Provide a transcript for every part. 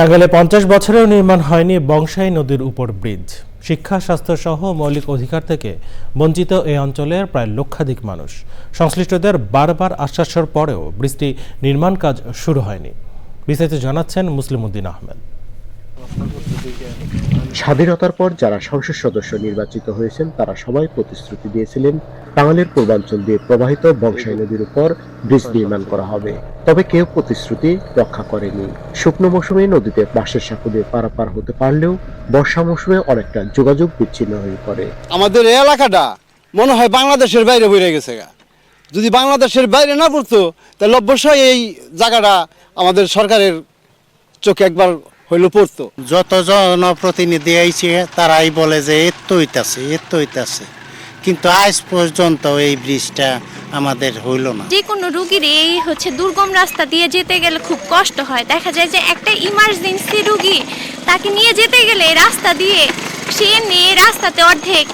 টাঙ্গাইলে পঞ্চাশ বছরেও নির্মাণ হয়নি বংশাই নদীর উপর ব্রিজ। শিক্ষা, স্বাস্থ্য সহ মৌলিক অধিকার থেকে বঞ্চিত এই অঞ্চলের প্রায় লক্ষাধিক মানুষ। সংশ্লিষ্টদের বারবার আশ্বাসের পরেও ব্রিজটি নির্মাণ কাজ শুরু হয়নি। বিস্তারিত জানাচ্ছেন মুসলিম উদ্দিন আহমেদ। স্বাধীনতার পর যারা সংসদ সদস্য নির্বাচিত হয়েছেন, তারা সবাই প্রতিশ্রুতি দিয়েছিলেন টাঙ্গাইলের পূর্বাঞ্চল দিয়ে প্রবাহিত বংশাই নদীর উপর ব্রিজ নির্মাণ করা হবে। তবে কেউ প্রতিশ্রুতি রক্ষা করেনি। শুকনো মৌসুমে নদীতে বাঁশের সাঁকো দিয়ে পারাপার হতে পারলেও বর্ষা মৌসুমে অনেকটা যোগাযোগ বিচ্ছিন্ন হয়ে পড়ে। আমাদের এই এলাকাটা মনে হয় বাংলাদেশের বাইরে বইরে গেছে গা। যদি বাংলাদেশের বাইরে না পড়তো তাহলে অবশ্যই এই জায়গাটা আমাদের সরকারের চোখে একবার হইল পড়তো। যত জনপ্রতিনিধি আইছে তারাই বলে যে এর তো হইতাছে এর তো হইতাছে। কিন্তু আজ পর্যন্ত এই ব্রিজটা আমাদের হইল না। যে কোনো রুগীর এই হচ্ছে দুর্গম রাস্তা দিয়ে যেতে গেলে খুব কষ্ট হয়। দেখা যায় যে একটা ইমার্জেন্সি রুগী তাকে নিয়ে যেতে গেলে এই রাস্তা দিয়ে সে নিয়ে রাস্তাতে অর্ধেক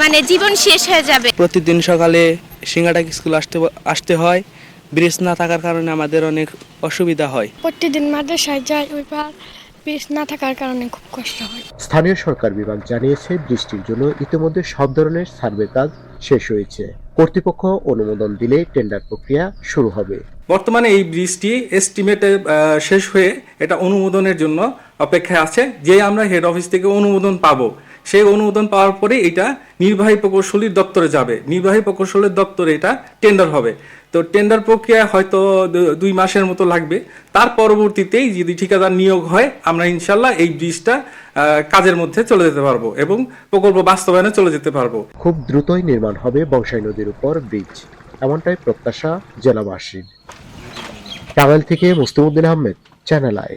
মানে জীবন শেষ হয়ে যাবে। প্রতিদিন সকালে সিঙ্গাটা স্কুল আসতে আসতে হয়। ব্রিজ না থাকার কারণে আমাদের অনেক অসুবিধা হয়। প্রতিদিন মাদ্রাসায় যাই ওই ব্রিজ না থাকার কারণে খুব কষ্ট হয়। স্থানীয় সরকার বিভাগ জানিয়েছে বৃষ্টির জন্য ইতিমধ্যে সব ধরনের সার্ভে কাজ শেষ হয়েছে। কর্তৃপক্ষ অনুমোদন দিলে টেন্ডার প্রক্রিয়া শুরু হবে। বর্তমানে এই ব্রিজটি এস্টিমেটে শেষ হয়ে এটা অনুমোদনের জন্য অপেক্ষায় আছে। যে আমরা হেড অফিস থেকে অনুমোদন পাবো সেই অনুমোদন পাওয়ার পরে এটা নির্বাহী প্রকৌশলীর দপ্তরে যাবে। নির্বাহী প্রকৌশলের দপ্তরে এটা টেন্ডার হবে। তো টেন্ডার প্রক্রিয়া হয়তো দুই মাসের মতো লাগবে। তার পরবর্তীতেই যদি ঠিকাদার নিয়োগ হয়, আমরা ইনশাল্লাহ এই ব্রিজটা কাজের মধ্যে চলে যেতে পারব এবং প্রকল্প বাস্তবায়নে চলে যেতে পারব। খুব দ্রুতই নির্মাণ হবে বংশাই নদীর উপর ব্রিজ। এমনটাই প্রত্যাশা জেলাবাসীর। টাঙ্গাইল থেকে মুস্তিমুদ্দিন আহমেদ, চ্যানেল আই।